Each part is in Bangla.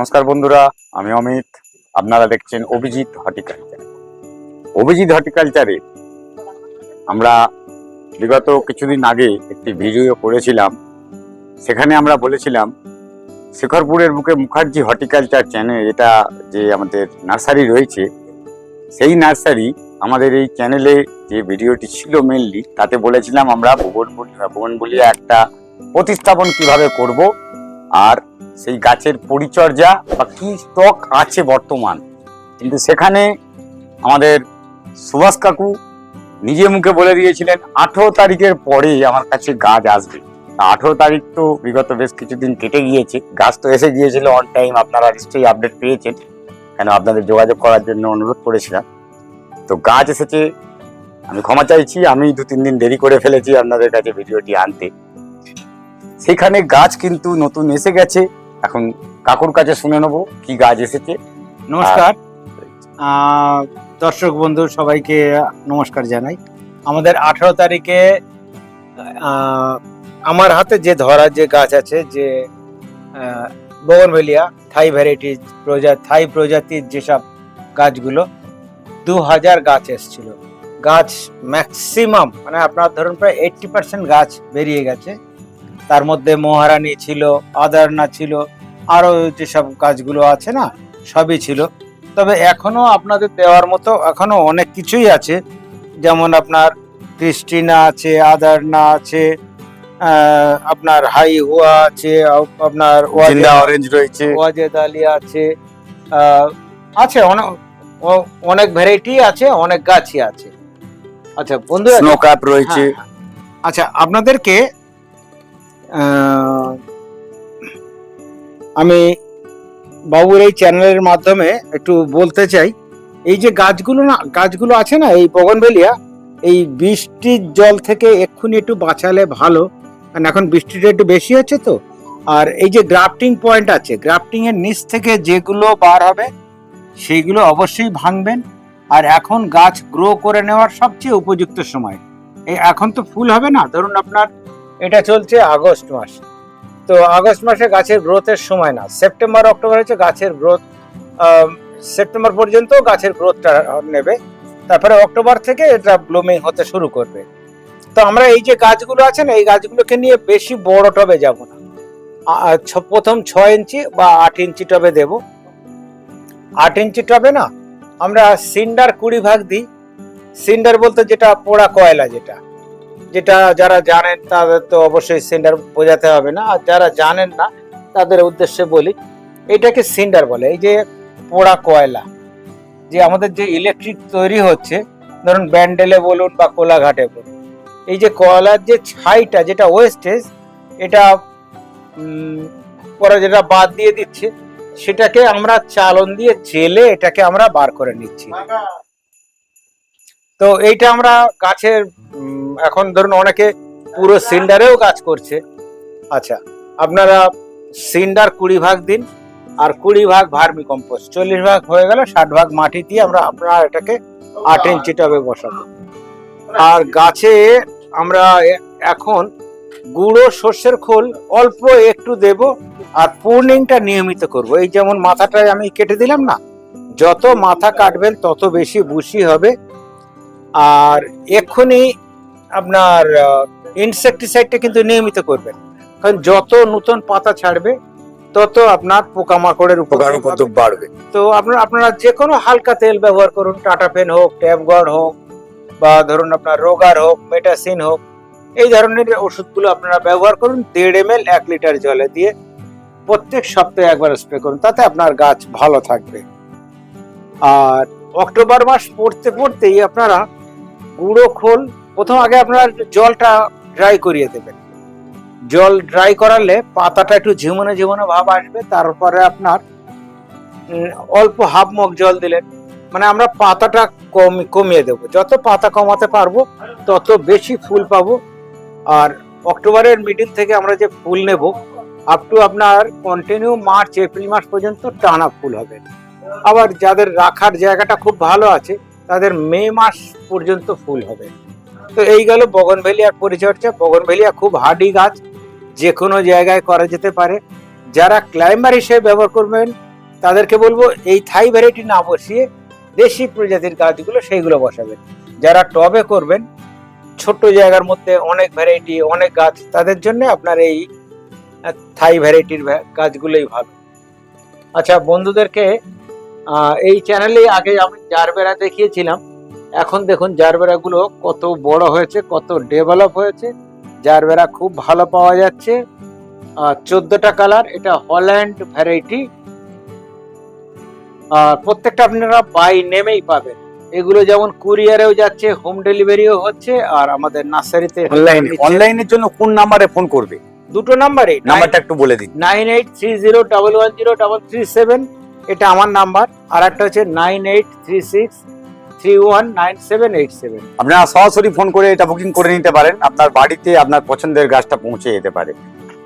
নমস্কার বন্ধুরা, আমি অমিত। আপনারা দেখছেন অভিজিৎ হর্টিকালচার। অভিজিৎ হর্টিকালচারে আমরা বিগত কিছুদিন আগে একটি ভিডিও করেছিলাম। সেখানে আমরা বলেছিলাম, শেখরপুরের বুকে মুখার্জি হর্টিকালচার চ্যানেল, এটা যে আমাদের নার্সারি রয়েছে, সেই নার্সারি আমাদের এই চ্যানেলে যে ভিডিওটি ছিল মেনলি তাতে বলেছিলাম আমরা ভুবন বলিয়া একটা প্রতিস্থাপন কীভাবে করব, আর সেই গাছের পরিচর্যা বা কি স্টক আছে বর্তমান। কিন্তু সেখানে আমাদের সুভাষ কাকু নিজে মুখে বলে দিয়েছিলেন, আঠেরো তারিখের পরে আমার কাছে গাছ আসবে। আঠেরো তারিখ তো বিগত বেশ কিছুদিন কেটে গিয়েছে, গাছ তো এসে গিয়েছিল অন টাইম আপনারা নিশ্চয়ই আপডেট পেয়েছেন। কেন আপনাদের যোগাযোগ করার জন্য অনুরোধ করেছিলাম। তো গাছ এসেছে, আমি ক্ষমা চাইছি, আমি দু তিন দিন দেরি করে ফেলেছি আপনাদের কাছে ভিডিওটি আনতে। সেখানে গাছ কিন্তু নতুন এসে গেছে এখন কাকুর কাছে শুনে নেব কি গাছ এসেছে। নমস্কার। দর্শক বন্ধু সবাইকে নমস্কার জানাই। আমাদের আঠারো তারিখে আমার হাতে যে ধরা যে গাছ আছে যে বোগনভেলিয়া থাই ভ্যারাইটি প্রজা থাই প্রজাতির যেসব গাছগুলো দু হাজার গাছ এসছিল। গাছ ম্যাক্সিমাম মানে আপনার ধরুন প্রায় এইটটি পার্সেন্ট গাছ বেরিয়ে গেছে। তার মধ্যে মহারানী ছিল আদারনা ছিল আরও যেসব কাজগুলো আছে না সবই ছিল। তবে এখনও আপনাদের দেওয়ার মতো এখনও অনেক কিছুই আছে। যেমন আপনার ক্রিস্টিনা আছে আদারনা আছে আপনার হাই হুয়া আছে আপনার অরেঞ্জ রয়েছে। ওয়াজেদ আলী আছে আছে অনেক অনেক ভ্যারাইটি আছে অনেক গাছই আছে। আচ্ছা বন্ধু স্নো ক্যাপ রয়েছে। আচ্ছা আপনাদেরকে আমি বাবুর এই চ্যানেলের মাধ্যমে একটু বলতে চাই, এই যে গাছগুলো না, গাছগুলো আছে না, এই বগনভেলিয়া, এই বৃষ্টির জল থেকে এক্ষুনি একটু বাঁচালে ভালো, কারণ এখন বৃষ্টিটা একটু বেশি হচ্ছে তো, আর এই যে গ্রাফটিং পয়েন্ট আছে গ্রাফটিং এর নিচ থেকে যেগুলো বার হবে, সেইগুলো অবশ্যই ভাঙবেন, আর এখন গাছ গ্রো করে নেওয়ার সবচেয়ে উপযুক্ত সময়। এই এখন তো ফুল হবে না, ধরুন আপনার এটা চলছে আগস্ট মাস। তো আগস্ট মাসে গাছের গ্রোথের সময় না, সেপ্টেম্বর, অক্টোবর হচ্ছে গাছের গ্রোথ সেপ্টেম্বর পর্যন্ত গাছের গ্রোথটা নেবে। তারপরে অক্টোবর থেকে এটা ব্লুমিং হতে শুরু করবে। তো আমরা এই যে গাছগুলো আছে না, এই গাছগুলোকে নিয়ে বেশি বড় টবে যাব না। প্রথম ছয় ইঞ্চি বা আট ইঞ্চি টবে দেব। আট ইঞ্চি টবে না, আমরা সিন্ডার কুড়ি ভাগ দিই। সিন্ডার বলতে যেটা পোড়া কয়লা যেটা। যেটা যারা জানেন তাদের তো অবশ্যই সিন্ডার বোঝাতে হবে না। আর যারা জানেন না, তাদের উদ্দেশ্যে বলি, এটাকে সিন্ডার বলে, এই যে পোড়া কয়লা, যে আমাদের যে ইলেকট্রিক তৈরি হচ্ছে, ধরুন ব্যান্ডেলে বলুন বা কোলাঘাটে বলুন, এই যে কয়লার যে ছাইটা, যেটা ওয়েস্টেজ এটা পরে যেটা বাদ দিয়ে দিচ্ছে, সেটাকে আমরা চালন দিয়ে জেলে এটাকে আমরা বার করে নিচ্ছি। তো এইটা আমরা গাছের এখন ধরুন অনেকে পুরো সিন্ডারেও কাজ করছে। আচ্ছা আপনারা সিন্ডার কুড়ি ভাগ দিন আর কুড়ি ভাগ ভার্মি কম্পোস্ট চল্লিশ ভাগ হয়ে গেল ষাট ভাগ মাটি দিয়ে আমরা আপনারা এটাকে আট ইঞ্চি টবে বসাবো। আর গাছে আমরা এখন গুঁড়ো সর্ষের খোল অল্প একটু দেব আর পূর্ণিংটা নিয়মিত করব। এই যেমন মাথাটায় আমি কেটে দিলাম না, যত মাথা কাটবেন তত বেশি বুশি হবে। আর এক্ষুনি আপনার ইনসেকটিসাইডটা কিন্তু নিয়মিত করবেন। কারণ যত নতুন পাতা ছাড়বে তত আপনার পোকামাকড়ের উপকার উপদ্রব বাড়বে। তো আপনার আপনারা যে কোনো হালকা তেল ব্যবহার করুন টাটা পেন হোক ট্যাবগার্ড হোক বা ধরুন আপনার রোগার হোক মেটাসিন হোক এই ধরনের ওষুধগুলো আপনারা ব্যবহার করুন। দেড় এম এল এক লিটার জলে দিয়ে প্রত্যেক সপ্তাহে একবার স্প্রে করুন তাতে আপনার গাছ ভালো থাকবে। আর অক্টোবর মাস পড়তে পড়তেই আপনারা গুঁড়ো খোল। প্রথম আগে আপনার জলটা ড্রাই করিয়ে দেবেন। জল ড্রাই করালে পাতাটা একটু ঝিমনে ঝিমনে ভাব আসবে, তারপরে আপনার অল্প হাফ মগ জল দিলেন। মানে আমরা পাতাটা কম, কমিয়ে দেবো। যত পাতা কমাতে পারব, তত বেশি ফুল পাবো। আর অক্টোবরের মিডিল থেকে আমরা যে ফুল নেব আপ টু আপনার কন্টিনিউ মার্চ এপ্রিল মাস পর্যন্ত টানা ফুল হবে। আবার যাদের রাখার জায়গাটা খুব ভালো আছে তাদের মে মাস পর্যন্ত ফুল হবে। তো এই গেল বগনভেলিয়ার পরিচর্যা। বগনভেলিয়া খুব হার্ডি গাছ যে কোনো জায়গায় করা যেতে পারে। যারা ক্লাইম্বার হিসেবে ব্যবহার করবেন, তাদেরকে বলব এই থাই ভ্যারাইটি না বসিয়ে দেশি প্রজাতির গাছগুলো সেইগুলো বসাবেন। যারা টবে করবেন, ছোট্ট জায়গার মধ্যে অনেক ভ্যারাইটি, অনেক গাছ, তাদের জন্য আপনার এই থাই ভ্যারাইটির গাছগুলোই ভালো। আচ্ছা বন্ধুদেরকে এই চ্যানেলে আগে আমি জারবেরা দেখিয়েছিলাম। এখন দেখুন জারবেরাগুলো কত বড় হয়েছে কত ডেভেলপ হয়েছে। জারবেরা খুব ভালো পাওয়া যাচ্ছে। চোদ্দটা কালার এটা হল্যান্ড ভ্যারাইটি আর প্রত্যেকটা আপনারা বাই নেমেই পাবেন। এগুলো যেমন কুরিয়ারেও যাচ্ছে হোম ডেলিভারিও হচ্ছে আর আমাদের নার্সারিতে অনলাইন অনলাইনের জন্য কোন নাম্বারে ফোন করবে? দুটো নাম্বারে নাম্বারটা একটু বলে দিন। Nine eight three zero double one zero double three seven এটা আমার নাম্বার আর একটা হচ্ছে nine eight three six three one nine seven eight seven. আপনারা সরাসরি ফোন করে এটা বুকিং করে নিতে পারেন আপনার বাড়িতে আপনার পছন্দের গাছটা পৌঁছে যেতে পারে।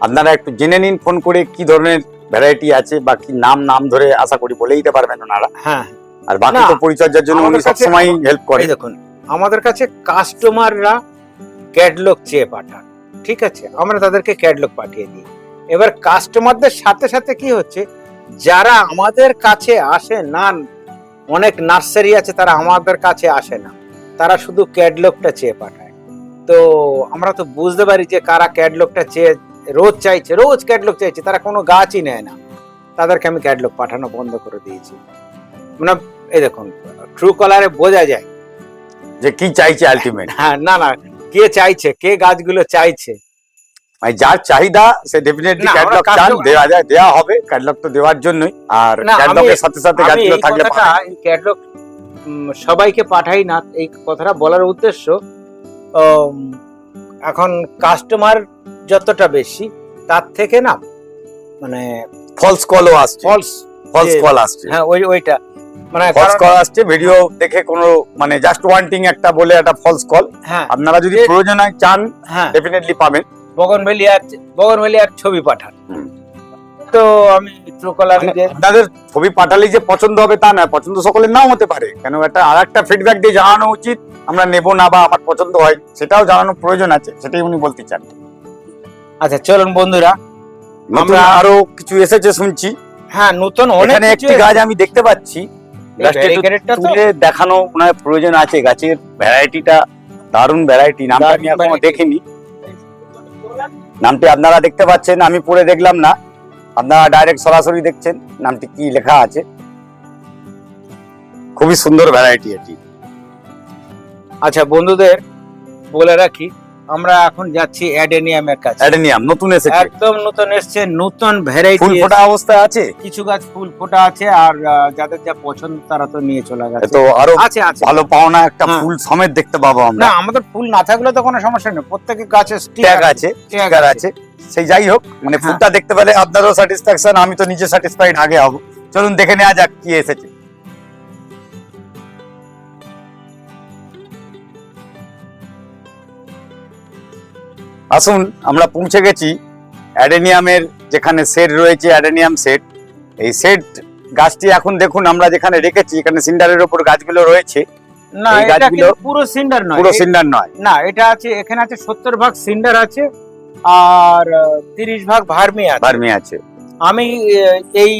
আপনারা একটু জেনে নিন ফোন করে কি ধরনের ভ্যারাইটি আছে বা কি নাম নাম ধরে আশা করি বলে দিতে পারবেন ওনারা। হ্যাঁ। আর বাকি তো পরিচর্যার জন্য উনি সবসময় হেল্প করে। দেখুন আমাদের কাছে কাস্টমাররা ক্যাটলগ চেয়ে পাঠান ঠিক আছে? আমরা তাদেরকে ক্যাটলগ পাঠিয়ে দিই। এবার কাস্টমারদের সাথে সাথে কি হচ্ছে? যারা আমাদের কাছে আসে না অনেক নার্সারি আছে তারা আমাদের কাছে আসে না। তারা শুধু ক্যাটলগটা চেয়ে পাঠায়। তো আমরা তো বুঝতে পারি যে কারা ক্যাটলগটা চেয়ে রোজ চাইছে রোজ ক্যাটলগ চাইছে তারা কোনো গাছই নেয় না। তাদেরকে আমি ক্যাটলগ পাঠানো বন্ধ করে দিয়েছি। মানে এই দেখুন ট্রু কালারে বোঝা যায়। যে কি চাইছে আলটিমেট হ্যাঁ না না কে চাইছে কে গাছগুলো চাইছে মানে যার চাহিদা সে ডেফিনেটলি ক্যাটলগ চান দেওয়া যায় দেওয়া হবে ক্যাটলগ তো দেওয়ার জন্যই। আর ক্যাটলগের সাথে সাথে গাছগুলো থাকলে ক্যাটলগ সবাইকে পাঠাই না এই কথাটা বলার উদ্দেশ্য এখন কাস্টমার যতটা বেশি তার থেকে না মানে ফলস কলও আসছে। ফলস ফলস কল আসছে। হ্যাঁ ওই ওইটা। মানে ফলস কল আসছে ভিডিও দেখে কোনো মানে জাস্ট ওয়ান্টিং একটা বলে একটা ফলস কল হ্যাঁ। আপনারা যদি প্রয়োজন হয় চান হ্যাঁ। ডেফিনেটলি পাবেন। বগনভেলিয়ার বগনভেলিয়ার ছবি পাঠান। তো আমি কালার মানে ছবি পাঠালেই যে পছন্দ হবে তা না পছন্দ সকলের নাও হতে পারে। কেন একটা আর একটা ফিডব্যাক দিয়ে জানানো উচিত আমরা নেব না বা আমার পছন্দ হয় সেটাও জানানোর প্রয়োজন আছে সেটাই উনি বলতে চান। আচ্ছা চলুন বন্ধুরা। আমরা- আরও কিছু এসেছে শুনছি। হ্যাঁ নতুন অনেক এখানে একটি গাছ আমি দেখতে পাচ্ছি? তুলে দেখানো হয় প্রয়োজন আছে। গাছের ভ্যারাইটিটা দারুণ ভ্যারাইটি নামটা আমি এখনও দেখিনি। নামটি আপনারা দেখতে পাচ্ছেন, আমি পড়ে দেখলাম না। আপনারা ডাইরেক্ট সরাসরি দেখছেন নামটি কি লেখা আছে। খুবই সুন্দর ভ্যারাইটি এটি। আচ্ছা বন্ধুদের বলে রাখি আমরা এখন যাচ্ছি অ্যাডেনিয়ামের কাছে। অ্যাডেনিয়াম নতুন এসেছে। একদম নতুন এসছে নতুন ভ্যারাইটি ফুল ফোটা অবস্থায় আছে? কিছু গাছ ফুল ফোটা আছে আর যাদের যা পছন্দ তারা তো নিয়ে চলে গেছে। তো আরও আছে আছে। ভালো পাওনা একটা হ্যাঁ। ফুল সমেত দেখতে পাবো না আমরা আমাদের ফুল না থাকলে তো কোনো সমস্যা নেই। প্রত্যেকের গাছে ট্যাগ আছে আছে সেই যাই হোক মানে হ্যাঁ। ফুলটা দেখতে পেলে আপনারও স্যাটিসফ্যাকশন আমি তো নিজে স্যাটিসফাইড আগে হব। চলুন দেখে নেওয়া যাক কি এসেছে। আসুন আমরা পৌঁছে গেছি। অ্যাডেনিয়ামের যেখানে সেট রয়েছে অ্যাডেনিয়াম সেট এই সেট গাছটি এখন দেখুন আমরা যেখানে রেখেছি এখানে সিন্ডারের ওপর গাছগুলো রয়েছে। না এটা পুরো সিন্ডার নয়। পুরো সিন্ডার নয়। না এটা আছে এখানে আছে সত্তর ভাগ সিন্ডার আছে আর তিরিশ ভাগ ভার্মি আছে। ভার্মি আছে। আমি এই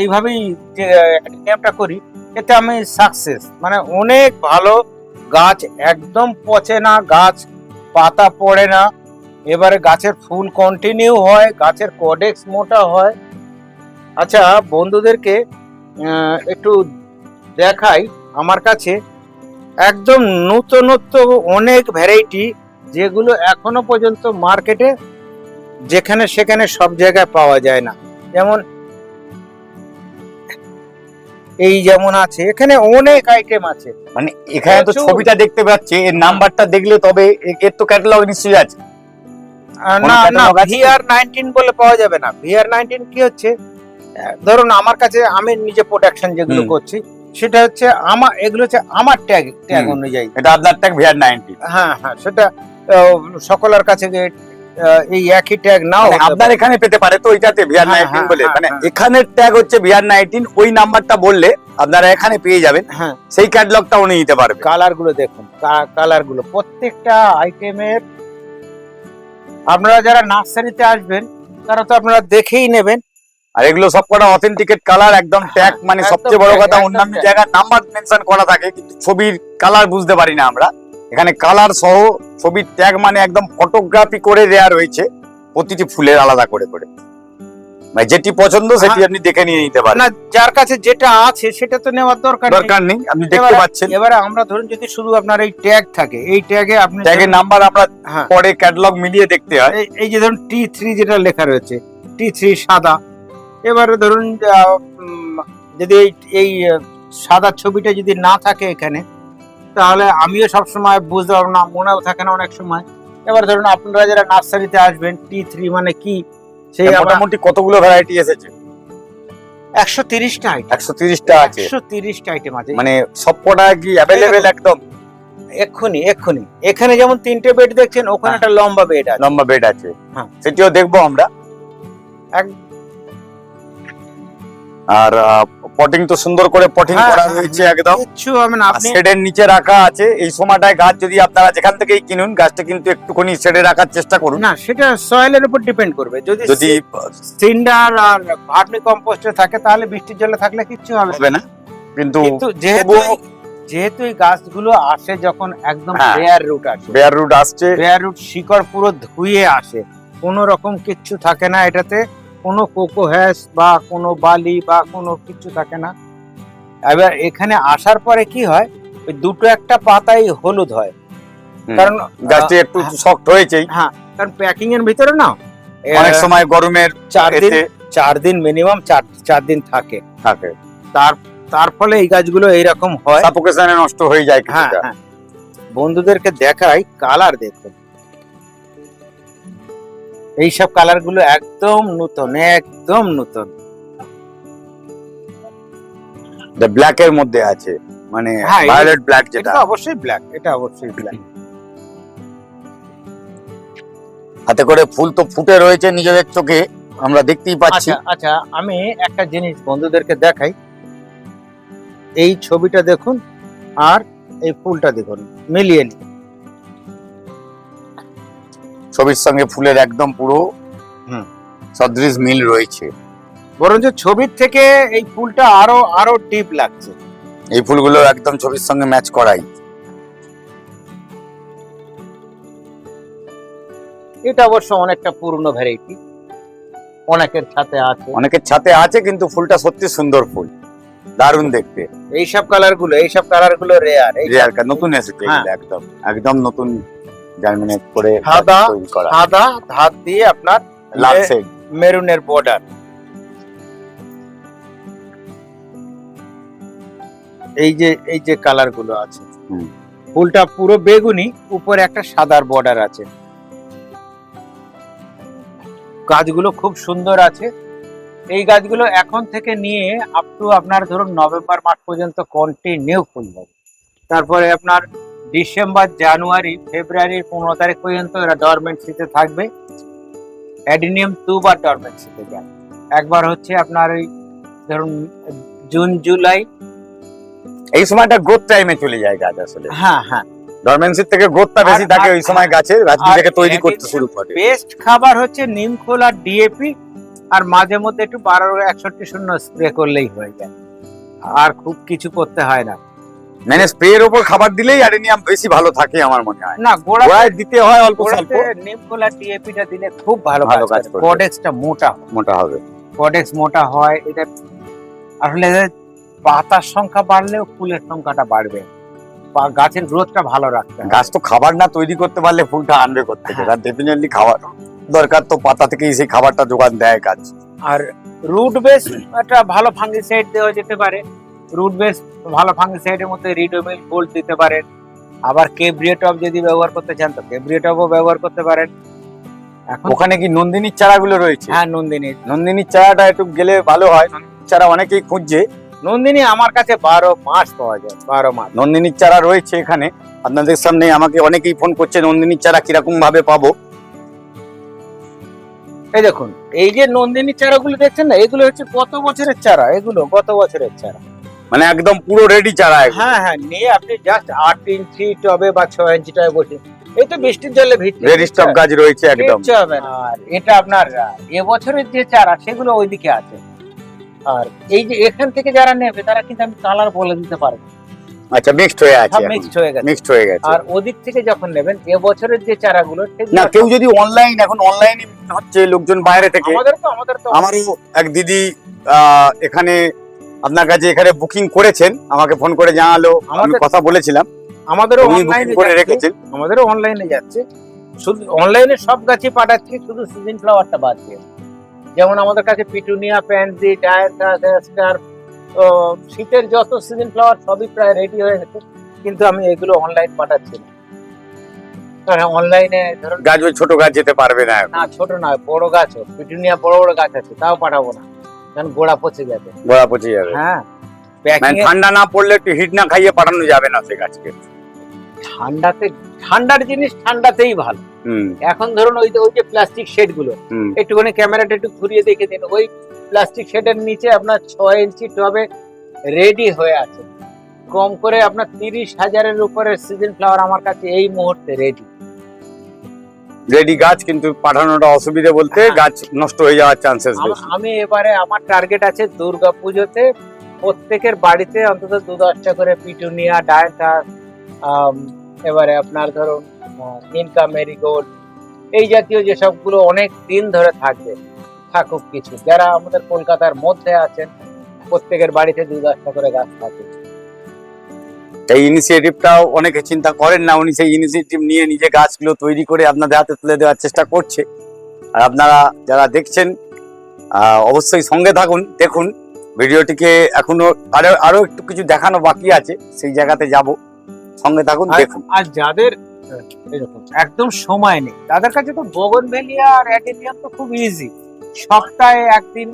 এইভাবেই যে অ্যাডেনিয়ামটা করি এতে আমি সাকসেস মানে অনেক ভালো গাছ একদম পচে না গাছ পাতা পড়ে না এবারে গাছের ফুল কন্টিনিউ হয় গাছের কডেক্স মোটা হয়। আচ্ছা বন্ধুদেরকে একটু দেখাই আমার কাছে একদম নূতনত্ব অনেক ভ্যারাইটি যেগুলো এখনও পর্যন্ত মার্কেটে যেখানে সেখানে সব জায়গায় পাওয়া যায় না। যেমন এই যেমন আছে এখানে অনেক আইটেম আছে। মানে এখানে তো ছবিটা দেখতে পাচ্ছি এর নাম্বারটা দেখলে তবে এর তো ক্যাটালগ নিশ্চয়ই আছে। না না ভিআর নাইনটিন বলে পাওয়া যাবে না। ভিআর নাইনটিন কি হচ্ছে? ধরুন আমার কাছে আমি নিজে প্রোডাকশন যেগুলো করছি সেটা হচ্ছে আমার এগুলো হচ্ছে আমার ট্যাগ ট্যাগ অনুযায়ী। এটা আপনার ট্যাগ ভিআর নাইনটি হ্যাঁ হ্যাঁ সেটা সকলের কাছে এই একই ট্যাগ নাও আপনার এখানে পেতে পারে তো ওইটাতে ভিআর নাইনটিন বলে। হ্যাঁ, মানে হ্যাঁ। এখানের ট্যাগ হচ্ছে ভিআর নাইনটিন ওই নাম্বারটা বললে আপনারা এখানে পেয়ে যাবেন। হ্যাঁ। সেই ক্যাটালগটা উনি নিতে পারবে। কালারগুলো দেখুন কালারগুলো প্রত্যেকটা আইটেমের আপনারা যারা নার্সারিতে আসবেন তারা তো আপনারা দেখেই নেবেন। আর এগুলো সব কটা অথেন্টিকেট কালার একদম ট্যাগ মানে সবচেয়ে বড় কথা অন্যান্য জায়গার জায়গায় নাম্বার মেনশন করা থাকে কিন্তু ছবির কালার বুঝতে পারি না আমরা। এখানে কালার সহ ছবির ট্যাগ মানে একদম ফটোগ্রাফি করে দেয়া রয়েছে প্রতিটি ফুলের আলাদা করে করে। মানে যেটি পছন্দ সেটি আপনি দেখে নিয়ে নিতে পারেন। না যার কাছে যেটা আছে সেটা তো নেওয়ার দরকার নেই। দরকার নেই আপনি দেখতে পাচ্ছেন। এবারে আমরা ধরুন যদি শুধু আপনার এই ট্যাগ থাকে এই ট্যাগে আপনি ট্যাগের নাম্বার আমরা হ্যাঁ। পরে ক্যাটালগ মিলিয়ে দেখতে হয়। এই- যে ধরুন টি থ্রি যেটা লেখা রয়েছে টি থ্রি সাদা। এবারে ধরুন যদি এই এই সাদা ছবিটা যদি না থাকে এখানে তাহলে আমিও সবসময় বুঝতে পারব না মনেও থাকে না অনেক সময়। এবার ধরুন আপনারা যারা নার্সারিতে আসবেন টি থ্রি মানে কি? সেই মোটামুটি কতগুলো ভ্যারাইটি এসেছে? একশো তিরিশটা আইটেম একশো তিরিশটা আছে। একশো তিরিশটা আইটেম আছে। মানে সবকটা কি অ্যাভেলেবেল একদম? এক্ষুনি এক্ষুনি। এখানে যেমন তিনটে বেড দেখছেন ওখানে হ্যাঁ। একটা লম্বা বেড আছে। লম্বা বেড আছে। হ্যাঁ। সেটিও দেখব আমরা। আর পটিং তো সুন্দর করে পটিং হ্যাঁ, করা হ্যাঁ, রয়েছে একদম হবে না আপনি শেডের নিচে রাখা আছে। এই সময়টায় গাছ যদি আপনারা যেখান থেকেই কিনুন গাছটা কিন্তু একটুখানি শেডে রাখার চেষ্টা করুন। না সেটা সয়েলের উপর ডিপেন্ড করবে। যদি যদি সিন্ডার আর ভার্মি কম্পোস্টে থাকে তাহলে বৃষ্টির জলে থাকলে কিচ্ছু হবে না। কিন্তু যেহেতু যেহেতু এই গাছগুলো আসে যখন একদম হ্যাঁ। বেয়ার রুট আসে। বেয়ার রুট আসছে। বেয়ার রুট শিকড় পুরো ধুয়ে আসে। কোনো রকম কিচ্ছু থাকে না এটাতে। কোনো কোকো হ্যাস বা কোনো বালি বা কোনো কিছু থাকে না। এবার এখানে আসার পরে কি হয়? ওই দুটো একটা পাতাই হলুদ হয়। কারণ গাছটি একটু শক্ত হয়েছেই। হ্যাঁ কারণ প্যাকিং এর ভিতরে না অনেক সময় গরমের চার দিন চার দিন মিনিমাম চার চার দিন থাকে। থাকে। তার তার ফলে এই গাছগুলো এইরকম হয়। নষ্ট হয়ে যায় হ্যাঁ হ্যাঁ। বন্ধুদেরকে দেখাই কালার দেখুন। এইসব কালারগুলো একদম নতুন একদম নতুন। ব্ল্যাক এর মধ্যে আছে মানে ভায়োলেট ব্ল্যাক যেটা এটা অবশ্যই ব্ল্যাক এটা অবশ্যই ব্ল্যাক হাতে করে ফুল তো ফুটে রয়েছে নিজেদের চোখে আমরা দেখতেই পাচ্ছি। আচ্ছা আচ্ছা আমি একটা জিনিস বন্ধুদেরকে দেখাই। এই ছবিটা দেখুন আর এই ফুলটা দেখুন মিলিয়ে নিন। ছবির সঙ্গে ফুলের একদম পুরো সদৃশ মিল রয়েছে। বরঞ্চ ছবির থেকে এই ফুলটা আরও আরও ডিপ লাগছে। এই ফুলগুলো একদম ছবির সঙ্গে ম্যাচ করাই। এটা অবশ্য অনেকটা পুরনো ভ্যারাইটি অনেকের সাথে আছে। অনেকের ছাতে আছে কিন্তু ফুলটা সত্যি সুন্দর ফুল। দারুণ দেখতে। এইসব কালারগুলো এইসব কালারগুলো রেয়ার রেয়ার নতুন এসেছে হ্যাঁ। একদম। একদম নতুন জার্মিনেট করে সাদা, সাদা ধার দিয়ে আপনার মেরুনের বর্ডার এই যে এই যে কালারগুলো আছে। ফুলটা পুরো বেগুনি উপরে একটা সাদার বর্ডার আছে। গাছগুলো খুব সুন্দর আছে। এই গাছগুলো এখন থেকে নিয়ে আপ টু আপনার ধরুন নভেম্বর মাস পর্যন্ত কন্টিনিউ ফুল হবে। তারপরে আপনার ডিসেম্বর জানুয়ারি ফেব্রুয়ারির পনেরো তারিখ পর্যন্ত এরা ডরমেন্সিতে থাকবে। অ্যাডিনিয়াম দুবার ডরমেন্সিতে যায়। একবার হচ্ছে আপনার ওই ধরুন জুন জুলাই। এই সময়টা গ্রোথ টাইমে চলে যায় গাছ আসলে। হ্যাঁ হ্যাঁ। ডরমেন্সির থেকে গ্রোথটা বেশি থাকে ওই সময় গাছে গাছ আর তৈরি করতে শুরু করে। বেস্ট খাবার হচ্ছে নিমখোল আর ডিএপি আর মাঝে মধ্যে একটু বারো একষট্টি শূন্য স্প্রে করলেই হয়ে যায়। আর খুব কিছু করতে হয় না। মানে স্প্রের উপর খাবার দিলেই অ্যাডেনিয়াম বেশি ভালো থাকে আমার মনে হয়। না গোড়া গোড়ায় দিতে হয় অল্প স্বল্প। আর ডিএপিটা দিলে খুব ভালো ভালো কাজ করে। কডেক্সটা মোটা মোটা হবে। কডেক্স মোটা হয় এটা আসলে পাতার সংখ্যা বাড়লেও ফুলের সংখ্যাটা বাড়বে। গাছের গ্রোথটা ভালো রাখতে গাছ তো খাবার না তৈরি করতে পারলে ফুলটা আনবে করতে হ্যাঁ। কারণ ডেফিনেটলি খাবার দরকার তো পাতা থেকেই সেই খাবারটা যোগান দেয় গাছ আর রুট বেস একটা ভালো ফাঙ্গিসাইড দেওয়া যেতে পারে। রুট বেস ভালো ফাঙ্গিসাইডের মধ্যে রিডোমিল গোল্ড দিতে পারেন। আবার কেব্রিয়েটপ যদি ব্যবহার করতে চান তো কেব্রিয়েটপও ব্যবহার করতে পারেন। এখন ওখানে কি নন্দিনীর চারাগুলো রয়েছে? হ্যাঁ নন্দিনী নন্দিনীর চারাটা একটু গেলে ভালো হয়। নন্দিনীর চারা অনেকেই খুঁজছে। নন্দিনী আমার কাছে বারো মাস পাওয়া যায় বারো মাস। নন্দিনীর চারা রয়েছে এখানে। আপনাদের সামনে আমাকে অনেকেই ফোন করছে নন্দিনীর চারা কীরকম ভাবে পাবো? এই দেখুন এই যে নন্দিনীর চারাগুলো দেখছেন না এগুলো হচ্ছে কত বছরের চারা এগুলো গত বছরের চারা। মানে একদম পুরো রেডি চারা। হ্যাঁ হ্যাঁ নিয়ে আপনি জাস্ট আট ইঞ্চি টবে বা ছয় ইঞ্চি টবে বসে এই তো বৃষ্টির জলে ভিজছে। রেড স্টক গাছ রয়েছে একদম। আর এটা আপনার এবছরের যে চারা সেগুলো ওইদিকে আছে। আর এই যে এখান থেকে যারা নেবে তারা কিন্তু আমি কালার বলে দিতে পারব। আচ্ছা মিক্সড হয়ে আছে মিক্সড হয়ে গেছে। মিক্সড হয়ে গেছে। আর ওদিক থেকে যখন নেবেন এবছরের যে চারাগুলো না কেউ যদি অনলাইন এখন অনলাইনে হচ্ছে লোকজন বাইরে থেকে। আমাদের তো আমাদের তো আমারও এক দিদি এখানে আপনার কাছে এখানে বুকিং করেছেন আমাকে ফোন করে জানালো আমি কথা বলেছিলাম আমাদেরও অনলাইনে করে রেখেছেন। আমাদেরও অনলাইনে যাচ্ছে। শুধু অনলাইনে সব গাছই পাঠাচ্ছি শুধু সিজন ফ্লাওয়ারটা বাদ দিয়ে। যেমন আমাদের কাছে পিটুনিয়া প্যান্সি অ্যাস্টার শীতের যত সিজন ফ্লাওয়ার সবই প্রায় রেডি হয়ে গেছে কিন্তু আমি এগুলো অনলাইন পাঠাচ্ছি না। অনলাইনে ধরুন গাছ ছোট গাছ যেতে পারবে না। না ছোট নয় বড় গাছ পিটুনিয়া বড় বড় গাছ আছে তাও পাঠাবো না। কারণ গোড়া পচে যাবে। গোড়া পচে যাবে। হ্যাঁ। মানে ঠান্ডা না পড়লে একটু হিট না খাইয়ে পাঠানো যাবে না সে গাছকে। ঠান্ডাতে ঠান্ডার জিনিস ঠান্ডাতেই ভালো। এখন ধরুন ওই যে ওই যে প্লাস্টিক শেডগুলো। একটুখানি ক্যামেরাটা একটু ঘুরিয়ে দেখে দিন। ওই প্লাস্টিক শেডের নিচে আপনার ছয় ইঞ্চি টবে রেডি হয়ে আছে। কম করে আপনার তিরিশ হাজারের উপরে সিজন ফ্লাওয়ার আমার কাছে এই মুহূর্তে রেডি রেডি গাছ কিন্তু পাঠানোটা অসুবিধা বলতে হ্যাঁ। গাছ নষ্ট হয়ে যাওয়ার চান্সেস বেশি। আমি এবারে আমার টার্গেট আছে দুর্গা পুজোতে প্রত্যেকের বাড়িতে অন্তত দু দশটা করে পিটুনিয়া ডায়টাস এবারে আপনার ধরুন ইনকা মেরিগোল্ড এই জাতীয় যেসবগুলো অনেক দিন ধরে থাকবে থাকুক কিছু। যারা আমাদের কলকাতার মধ্যে আছেন প্রত্যেকের বাড়িতে দু দশটা করে গাছ থাকে। এই ইনিশিয়েটিভটাও অনেকে চিন্তা করেন না উনি সেই ইনিশিয়েটিভ নিয়ে নিজে গাছগুলো তৈরি করে আপনাদের হাতে তুলে দেওয়ার চেষ্টা করছে। আর আপনারা যারা দেখছেন অবশ্যই সঙ্গে থাকুন দেখুন। ভিডিওটিকে এখনও আরও আরও একটু কিছু দেখানো বাকি আছে সেই জায়গাতে যাব। সঙ্গে থাকুন দেখুন। আর যাদের একদম সময় নেই তাদের কাছে তো বগনভেলিয়া আর অ্যাটেনিয়াম তো খুব ইজি সপ্তাহে একদিন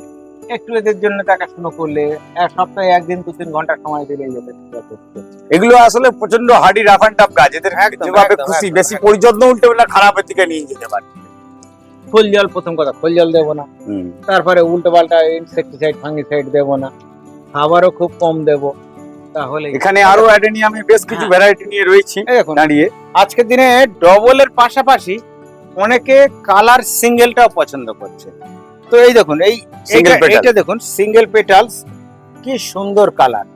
একটু এদের জন্য দেখাশুনো করলে এক সপ্তাহে একদিন দু তিন ঘণ্টা সময় দিলে এগুলো আসলে প্রচণ্ড হার্ডি রাফ অ্যান্ড টাফ গাছ এদের যেভাবে খুশি বেশি পরিযত্ন উল্টে না খারাপের দিকে নিয়ে যেতে পারে। খোল জল প্রথম কথা খোল জল দেবো না। তারপরে উল্টো পাল্টা ইনসেকটিসাইড ফাঙ্গিসাইড দেবো না। খাবারও খুব কম দেবো। তাহলে এখানে আরও অ্যাডেনিয়ামে বেশ কিছু। ভ্যারাইটি নিয়ে রয়েছি। দাঁড়িয়ে। আজকের দিনে ডবলের পাশাপাশি অনেকে কালার সিঙ্গেলটাও পছন্দ করছে। তো এই দেখুন এই এইটা- দেখুন সিঙ্গেল পেটালস কি সুন্দর কালার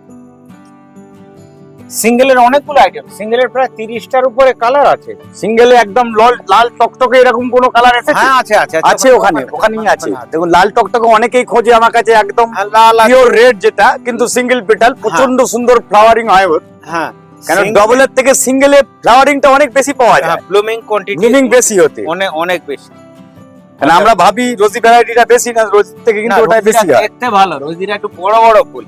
সিঙ্গেলের অনেকগুলো আইটেম সিঙ্গেলের প্রায় তিরিশটার উপরে কালার আছে। সিঙ্গেলে একদম লাল লাল টকটকে এরকম কোন কালার এসেছে? হ্যাঁ আছে আছে আছে ওখানে ওখানেই আছে দেখুন লাল টকটকে অনেকেই খোঁজে আমার কাছে একদম হ্যাঁ, লাল পিওর রেড যেটা কিন্তু সিঙ্গেল পেটাল প্রচণ্ড সুন্দর ফ্লাওয়ারিং হয় ওর। হ্যাঁ কেন ডবলের থেকে সিঙ্গেলে ফ্লাওয়ারিংটা অনেক বেশি পাওয়া যায়। ব্লুমিং কোয়ান্টিটি ব্লুমিং বেশি হতে অনেক অনেক বেশি। কারণ আমরা ভাবি রোজি ভ্যারাইটিটা বেশি না রোজ থেকে কিন্তু না, ওটাই বেশি দেখতে ভালো রোজিরা একটু বড় বড় ফুল।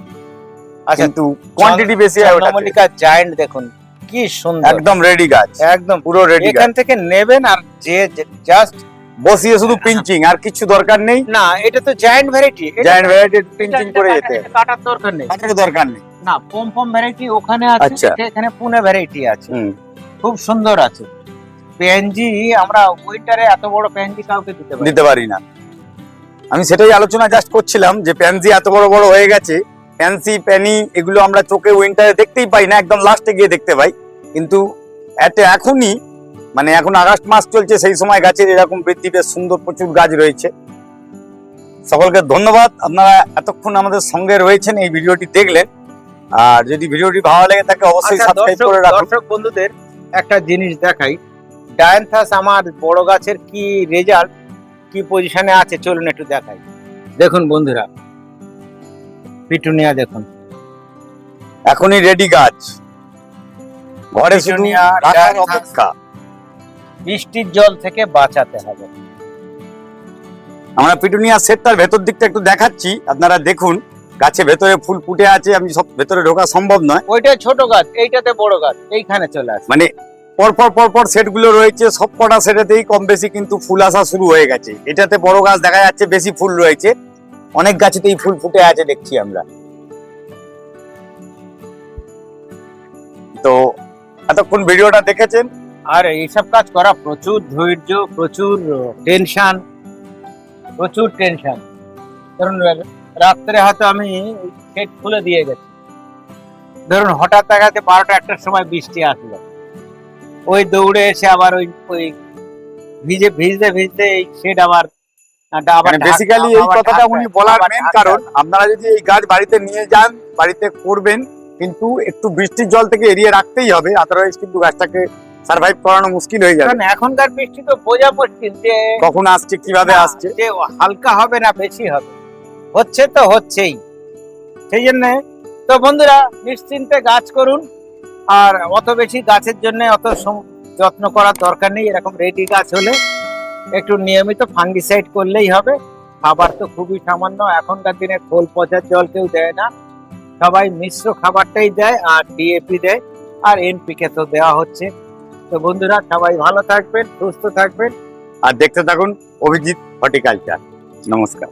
আচ্ছা কিন্তু কোয়ান্টিটি বেশি হয় ওটাতে। চন্দ্রমল্লিকা জায়েন্ট দেখুন কি সুন্দর। একদম রেডি গাছ একদম। পুরো রেডি এখান থেকে নেবেন আর যে জাস্ট বসিয়ে শুধু পিঞ্চিং আর কিছু দরকার নেই? না এটা তো giant variety giant variety pinching করে যেতে। কাটার দরকার নেই। কাটার দরকার নেই। না পম পম ভ্যারাইটি ওখানে আছে আচ্ছা। এখানে পুনে ভ্যারাইটি আছে। খুব সুন্দর আছে। পেনজি আমরা উইন্টারে এত বড় পেনজি কাউকে দিতে পারি না। দিতে পারি না। আমি সেটাই আলোচনা জাস্ট করছিলাম যে প্যান্সি এত বড় বড় হয়ে গেছে প্যান্সি প্যানি এগুলো আমরা চোখে উইন্টারে দেখতেই পাই না একদম লাস্টে গিয়ে দেখতে পাই। কিন্তু এতে এখনই মানে এখন আগস্ট মাস চলছে সেই সময় গাছের এরকম বৃদ্ধি বেশ সুন্দর প্রচুর গাছ রয়েছে। সকলকে ধন্যবাদ। আপনারা এতক্ষণ আমাদের সঙ্গে রয়েছেন এই ভিডিওটি দেখলেন। আর যদি ভিডিওটি ভালো লেগে থাকে অবশ্যই আচ্ছা, সাবস্ক্রাইব করে রাখুন। দর্শক বন্ধুদের একটা জিনিস দেখাই। ডায়ান্থাস আমার বড় গাছের কি রেজাল্ট কি পজিশনে আছে চলুন একটু দেখাই। দেখুন বন্ধুরা পিটুনিয়া দেখুন। এখনই রেডি গাছ। ঘরে পিটুনিয়া, রাখার অপেক্ষা। বৃষ্টির জল থেকে বাঁচাতে হবে। আমরা পিটুনিয়া সেটটার ভেতর দিকটা একটু দেখাচ্ছি। আপনারা দেখুন গাছে ভেতরে ফুল ফুটে আছে আমি সব ভেতরে ঢোকা সম্ভব নয়। ওইটা ছোট গাছ এইটাতে বড় গাছ এইখানে চলে আসে মানে পরপর পরপর সেটগুলো রয়েছে, সব কটা সেটেতেই কম বেশি কিন্তু ফুল আসা শুরু হয়ে গেছে। এটাতে বড় গাছ দেখা যাচ্ছে, বেশি ফুল রয়েছে। অনেক গাছেতেই ফুল ফুটে আছে দেখছি আমরা। তো, এতক্ষণ ভিডিওটা দেখেছেন? আর এইসব কাজ করা প্রচুর ধৈর্য, প্রচুর টেনশন প্রচুর টেনশন। ধরুন, রাত্রে হয়তো আমি সেট খুলে দিয়ে গেছি। ধরুন, হঠাৎ দেখাতে বারোটা একটার সময় বৃষ্টি আসলো। ওই দৌড়ে এসে আবার ওই ওই ভিজে ভিজতে ভিজতে এই শেড আবার বেসিক্যালি মানে এই কথাটা উনি বলার মেন কারণ আপনারা যদি এই গাছ বাড়িতে নিয়ে যান বাড়িতে করবেন কিন্তু একটু বৃষ্টির জল থেকে এড়িয়ে রাখতেই হবে আদারওয়াইজ কিন্তু গাছটাকে সার্ভাইভ করানো মুশকিল হয়ে যাবে। এখনকার বৃষ্টি তো বোঝা মুশকিল যে কখন আসছে কীভাবে আসছে। যে হালকা হবে না বেশি হবে। হচ্ছে তো হচ্ছেই। সেই জন্য তো বন্ধুরা নিশ্চিন্তে গাছ করুন। আর অত বেশি গাছের জন্য অত যত্ন করার দরকার নেই, এরকম রেডি গাছ হলে একটু নিয়মিত ফাঙ্গিসাইড করলেই হবে। খাবার তো খুবই সামান্য, এখনকার দিনে খোল পচার জল কেউ দেয় না। সবাই মিশ্র খাবারটাই দেয় আর ডিএপি দেয়, আর এনপিকে তো দেওয়া হচ্ছে। তো বন্ধুরা, সবাই ভালো থাকবেন, সুস্থ থাকবেন। আর দেখতে থাকুন অভিজিৎ হর্টিকালচার। নমস্কার।